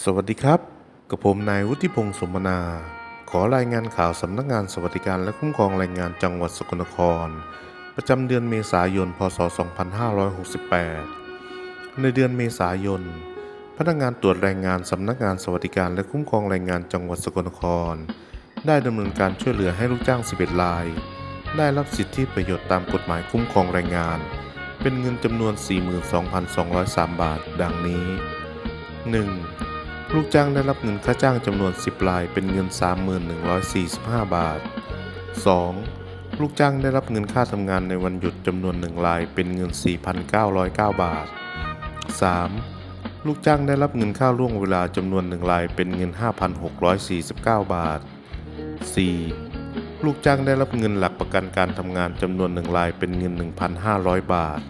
สวัสดีครับ กับผมนายวุฒิพงศ์สมนา ขอรายงานข่าวสำนักงานสวัสดิการและคุ้มครองแรงงานจังหวัดสกลนคร ประจำเดือนเมษายน พศ 2568 ในเดือนเมษายน พนักงานตรวจแรงงานสำนักงานสวัสดิการและคุ้มครองแรงงานจังหวัดสกลนคร ได้ดำเนินการช่วยเหลือให้ลูกจ้าง 11 ราย ได้รับสิทธิประโยชน์ตามกฎหมายคุ้มครองแรงงาน เป็นเงินจำนวน 42,203 บาท ดังนี้ 1. ลูกจ้างได้รับเงินค่าจ้างจำนวน 10 รายเป็นเงิน 31,145 บาท 2. ลูกจ้างได้รับเงินค่าทำงานในวันหยุดจำนวน 1 รายเป็นเงิน 4,909 บาท 3. ลูกจ้างได้รับเงินค่าล่วงเวลาจำนวน 1 รายเป็นเงิน 5,649 บาท 4. ลูกจ้างได้รับเงินหลักประกันการทำงานจำนวน 1 รายเป็นเงิน 1,500 บาท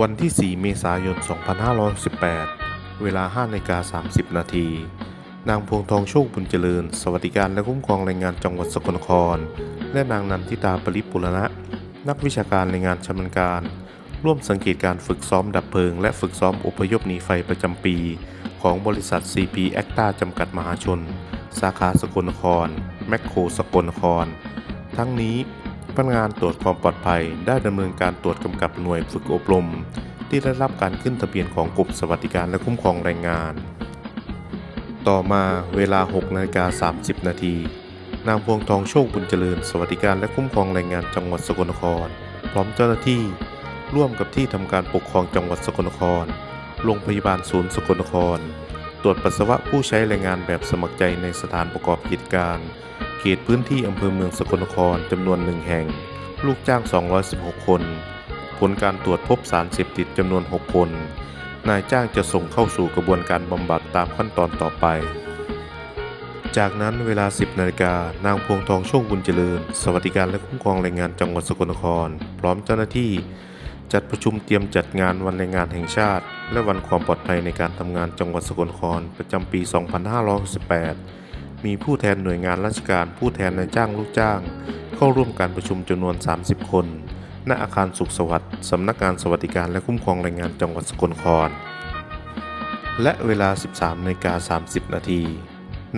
วันที่ 4 เมษายน 2518 เวลา5นาฬิกา30 นาที นางพวงทองโชคบุญเจริญ สวัสดิการและคุ้มครองแรงงานจังหวัดสกลนคร และนางนันทิตาปริปุรณะ นักวิชาการแรงงานชำนาญการ ร่วมสังเกตการฝึกซ้อมดับเพลิง และฝึกซ้อมอพยพหนีไฟประจำปี ของบริษัท CP a c t a จำกัดมหาชน สาขาสกลนคร แมคโครสกลนคร ทั้งนี้พนักงานตรวจความปลอดภัยได้ดำเนินการตรวจกำกับหน่วยฝึกอบรม ที่ได้รับการขึ้นทะเบียนของกรมสวัสดิการและคุ้มครองแรงงาน ต่อมาเวลา6นาฬิกา30 นาทีนางพวงทองโชคบุญเจริญ สวัสดิการและคุ้มครองแรงงานจังหวัดสกลนคร พร้อมเจ้าหน้าที่ร่วมกับที่ทำการปกครองจังหวัดสกลนคร โรงพยาบาลศูนย์สกลนคร ตรวจปัสสาวะผู้ใช้แรงงานแบบสมัครใจในสถานประกอบกิจการ เขตพื้นที่อำเภอเมืองสกลนครจำนวนหนึ่งแห่ง ลูกจ้าง 216 คน ผลการตรวจพบสารเสพติดจำนวน 6 คน นายจ้างจะส่งเข้าสู่กระบวนการบำบัดตามขั้นตอนต่อไป จากนั้นเวลา 10นาฬิกานางพวงทองโชคบุญเจริญ สวัสดิการและคุ้มครองแรงงานจังหวัดสกลนคร พร้อมเจ้าหน้าที่จัดประชุมเตรียมจัดงานวันแรงงานแห่งชาติ และวันความปลอดภัยในการทำงานจังหวัดสกลนครประจำปี 2568 มีผู้แทนหน่วยงานราชการ ผู้แทนนายจ้างลูกจ้าง เข้าร่วมการประชุมจำนวน 30 คน ณอาคารสุขสวัสดิ์สำนักงานสวัสดิการและคุ้มครองแรงงานจังหวัดสกลนคร และเวลา 13นาฬิกา30 นาที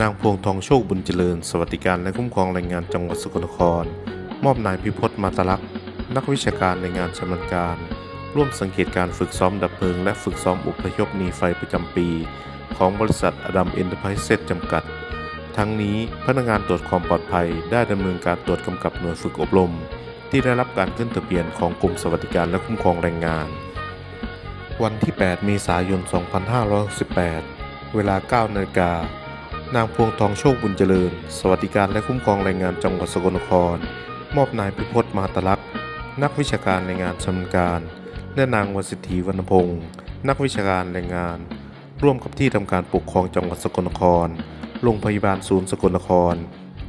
นางพวงทองโชคบุญเจริญ สวัสดิการและคุ้มครองแรงงานจังหวัดสกลนคร มอบนายพิพจน์มาตลักษณ์นักวิชาการในงานชำนาญการ ร่วมสังเกตการฝึกซ้อมดับเพลิง และฝึกซ้อมอพยพหนีไฟประจำปี ของบริษัทอดัมเอ็นเตอร์ไพรเซสจำกัด ทั้งนี้พนักงานตรวจความปลอดภัยได้ดำเนินการตรวจกำกับหน่วยฝึกอบรม ที่ได้รับการขึ้นทะเบียนของกรมสวัสดิการและคุ้มครองแรงงาน วันที่ 8 เมษายน 2568 เวลา 9 นาฬิกา นางพวงทองโชคบุญเจริญ สวัสดิการและคุ้มครองแรงงานจังหวัดสกลนคร มอบนายพิพจน์มาตลักษณ์นักวิชาการแรงงานชำนาญการ และนางวสิทธีวรรณพงศ์นักวิชาการแรงงาน ร่วมกับที่ทำการปกครองจังหวัดสกลนคร โรงพยาบาลศูนย์สกลนคร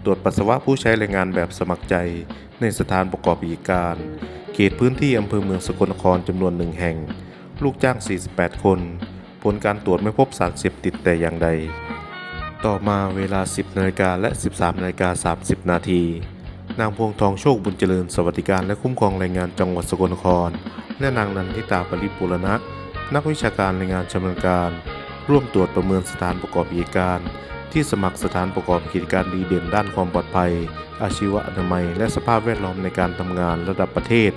ตรวจปัสสาวะผู้ใช้แรงงานแบบสมัครใจ ในสถานประกอบกิจการ เขตพื้นที่อำเภอเมืองสกลนครจำนวนหนึ่งแห่ง ลูกจ้าง 48 คน ผลการตรวจไม่พบสารเสพติดแต่อย่างใด ต่อมาเวลา 10นาฬิกาและ 13นาฬิกา30 นาทีนางพวงทองโชคบุญเจริญสวัสดิการและคุ้มครองแรงงานจังหวัดสกลนคร และนางนันทิตาปริปุรณะ นักวิชาการแรงงานชำนาญการ ร่วมตรวจประเมินสถานประกอบกิจการ ที่สมัครสถานประกอบกิจการดีเด่นด้านความปลอดภัย อาชีวะอนามัย และสภาพแวดล้อมในการทำงานระดับประเทศ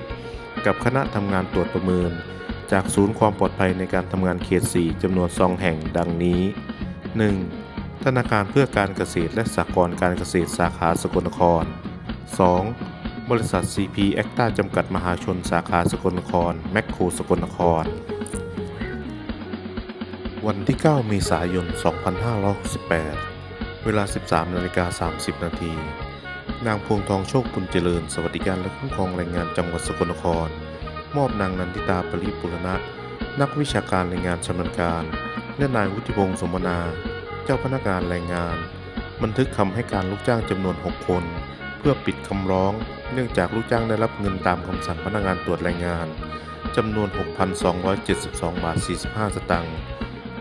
กับคณะทำงานตรวจประเมิน จากศูนย์ความปลอดภัยในการทำงานเขต 4จำนวน 2 แห่งดังนี้ 1. ธนาคารเพื่อการเกษตรและสหกรณ์การเกษตรสาขาสกลนคร 2. บริษัท CP a c t a จำกัดมหาชนสาขาสกลนคร แมคโครสกลนคร วันที่ 9 เมษายน 2568 เวลา 13นาฬิกา30 นาที นางพวงทองโชคบุญเจริญ สวัสดิการและคุ้มครองแรงงานจังหวัดสกลนคร มอบนางนันทิตาปริปุรณะ นักวิชาการแรงงานชำนาญการ และนายวุฒิพงศ์สมนา เจ้าพนักงานแรงงาน บันทึกคำให้การลูกจ้างจำนวน 6 คน เพื่อปิดคำร้อง เนื่องจากลูกจ้างได้รับเงินตามคำสั่งพนักงานตรวจแรงงานจำนวน 6,272 บาท 45 สตางค์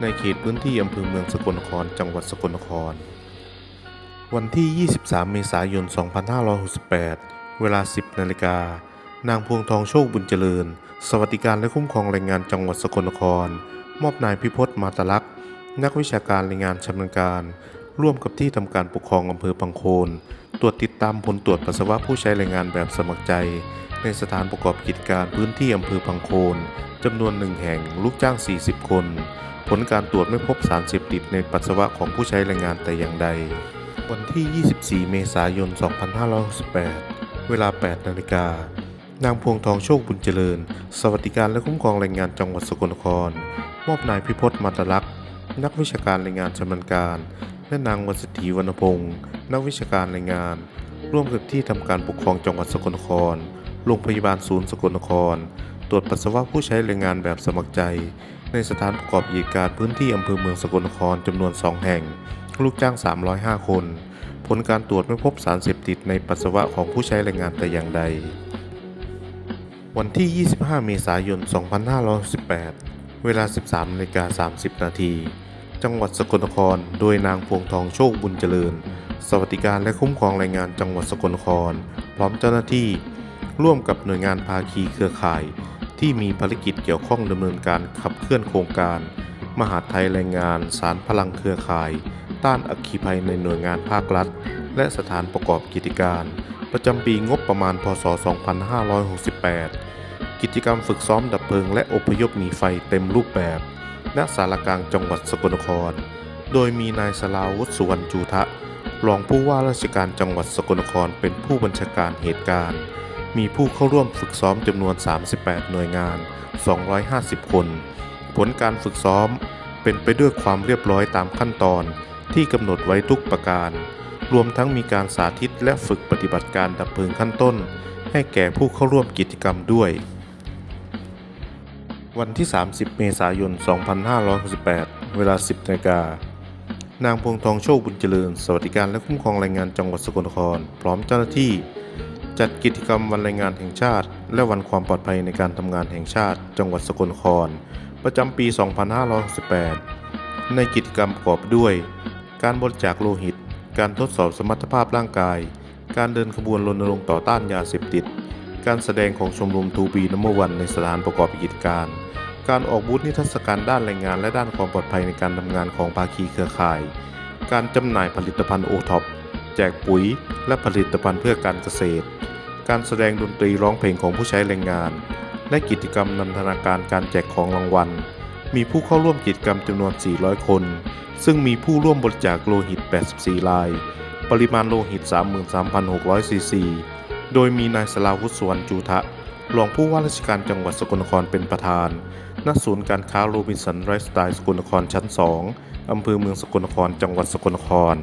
ในเขตพื้นที่อำเภอเมืองสกลนคร จังหวัดสกลนคร วันที่ 23 เมษายน 2568 เวลา 10 นาฬิกา นางพวงทองโชคบุญเจริญ สวัสดิการและคุ้มครองแรงงานจังหวัดสกลนคร มอบนายพิพจน์มาตลักษ์นักวิชาการแรายงานชำนาญการ ร่วมกับที่ทำการปกครองอำเภอพังโคน ตรวจติดตามผลตรวจปัสสาวะผู้ใช้แรงงานแบบสมัครใจ ในสถานประกอบกิจการพื้นที่อำเภอพังโคนจำนวนหนึ่งแห่งลูกจ้าง 40 คน ผลการตรวจไม่พบสารเสพติดในปัสสาวะของผู้ใช้แรงงานแต่อย่างใด วันที่ 24 เมษายน 2568 เวลา 8 นาฬิกา นางพวงทองโชคบุญเจริญ สวัสดิการและคุ้มครองแรงงานจังหวัดสกลนคร มอบนายพิพจน์มัตลักษ์ นักวิชาการแรงงานชำนาญการ และนางวสนธีวรรณพงศ์นักวิชาการแรงงาน ร่วมกับที่ทำการปกครองจังหวัดสกลนคร โรงพยาบาลศูนย์สกลนคร ตรวจปัสสาวะผู้ใช้แรงงานแบบสมัครใจ ในสถานประกอบกิจการพื้นที่อำเภอเมืองสกลนครจำนวน 2 แห่ง ลูกจ้าง 305 คน ผลการตรวจไม่พบสารเสพติดในปัสสาวะของผู้ใช้แรงงานแต่อย่างใด วันที่ 25 เมษายน 2518 เวลา 13นาฬิกา30 นาที จังหวัดสกลนคร โดยนางพวงทองโชคบุญเจริญ สวัสดิการและคุ้มครองแรงงานจังหวัดสกลนคร พร้อมเจ้าหน้าที่ ร่วมกับหน่วยงานภาคีเครือข่าย ที่มีภารกิจเกี่ยวข้องดำเนินการขับเคลื่อนโครงการ มหาไทยแรงงานสารพลังเครือข่าย ต้านอัคคีภัยในหน่วยงานภาครัฐ และสถานประกอบกิจการ ประจำปีงบประมาณ พศ 2568 กิจกรรมฝึกซ้อมดับเพลิงและอพยพหนีไฟเต็มรูปแบบ ณ สารกลางจังหวัดสกลนคร โดยมีนายสลาวุฒิสุวรรณจูทะ รองผู้ว่าราชการจังหวัดสกลนครเป็นผู้บัญชาการเหตุการณ์ มีผู้เข้าร่วมฝึกซ้อมจำนวน 38 หน่วยงาน 250 คน ผลการฝึกซ้อมเป็นไปด้วยความเรียบร้อยตามขั้นตอน ที่กำหนดไว้ทุกประการ รวมทั้งมีการสาธิตและฝึกปฏิบัติการดับเพลิงขั้นต้น ให้แก่ผู้เข้าร่วมกิจกรรมด้วย วันที่ 30 เมษายน 2568 เวลา 10นาฬิกานางพวงทองโชคบุญเจริญ สวัสดิการและคุ้มครองแรงงานจังหวัดสกลนคร พร้อมเจ้าหน้าที่ จัดกิจกรรมวันแรงงานแห่งชาติ และวันความปลอดภัยในการทำงานแห่งชาติ จังหวัดสกลนคร ประจำปี 2568 ในกิจกรรมประกอบด้วย การบริจาคโลหิต การทดสอบสมรรถภาพร่างกาย การเดินขบวนรณรงค์ต่อต้านยาเสพติด การแสดงของชมรมทูบีนัมวันในสถานประกอบกิจการ การออกบูธนิทรรศการด้านแรงงานและด้านความปลอดภัยในการทำงานของภาคีเครือข่าย การจำหน่ายผลิตภัณฑ์โอท็อปแจกปุ๋ย และผลิตภัณฑ์เพื่อการเกษตร การแสดงดนตรีร้องเพลงของผู้ใช้แรงงาน และกิจกรรมนันทนาการการแจกของรางวัล มีผู้เข้าร่วมกิจกรรมจำนวน 400 คน ซึ่งมีผู้ร่วมบริจาคโลหิต 84 ราย ปริมาณโลหิต 33,600 ซีซี โดยมีนายสลาวุฒิสวรรณจูทะ รองผู้ว่าราชการจังหวัดสกลนครเป็นประธาน ณ ศูนย์การค้าโรบินสันไรฟ์สไตล์สกลนครชั้น 2 อำเภอเมืองสกลนคร จังหวัดสกลนคร